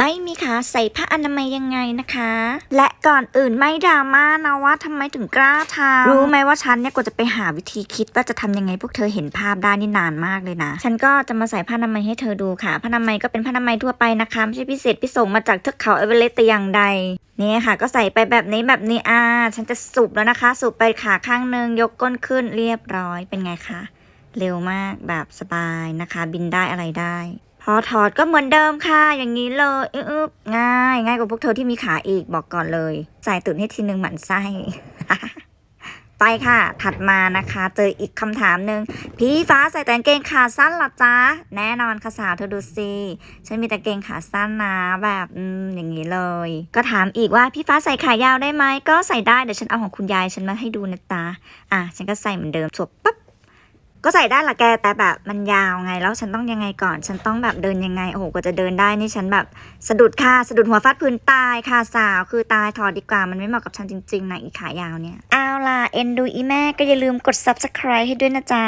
ไม่มีขาใส่ผ้าอนามัยยังไงนะคะ และก่อนอื่นไม่ดราม่านะว่าทำไมถึงกล้าทำรู้ไหมว่าฉันเนี่ยกว่าจะไปหาวิธีคิดว่าจะทำยังไงพวกเธอเห็นภาพได้นี่นานมากเลยนะ ฉันก็จะมาใส่ผ้าอนามัยให้เธอดูค่ะผ้าอนามัยก็เป็นผ้าอนามัยทั่วไปนะคะไม่ใช่พิเศษพิสงมาจากเทือกเขาเอเวอเรสต์แต่อย่างใดนี่ค่ะ ก็ใส่ไปแบบนี้แบบนี้อ่าฉันจะสูบแล้วนะคะ สูบไปขาข้างหนึ่งยกก้นขึ้นเรียบร้อยเป็นไงคะเร็วมากแบบสบายนะคะ บินได้อะไรได้พอถอดก็เหมือนเดิมค่ะ อย่างนี้เลยอึ๊บง่าย ง่ายกว่าพวกเธอที่มีขาอีกบอกก่อนเลยใส่ตุ่นให้ทีนึงหมันไส้ไปค่ะ ถัดมานะคะ เจออีกคำถามหนึ่งพี่ฟ้าใส่แต่งเกงขาสั้นหรอจ๊ะ แน่นอนค่ะสาวเธอดูสิฉันมีแต่งเกงขาสั้นนะแบบอืมอย่างนี้เลย ก็ถามอีกว่าพี่ฟ้าใส่ขายาวได้ไหมก็ใส่ได้เดี๋ยวฉันเอาของคุณยายฉันมาให้ดูนะจ๊ะอะฉันก็ใส่เหมือนเดิมสวบปั๊บ ก็ใส่ได้ละแกแต่แบบมันยาวไง แล้วฉันต้องยังไงก่อน ฉันต้องแบบเดินยังไง โอ้โหกว่าจะเดินได้นี่ฉันแบบสะดุดค่ะสะดุดหัวฟาดพื้นตายค่ะสาว คือตายถอดดีกว่ามันไม่เหมาะกับฉันจริงๆนะอีขายาวเนี่ย เอาล่ะ เอ็นดูอีแม่ก็อย่าลืมกด subscribe ให้ด้วยนะจ๊ะ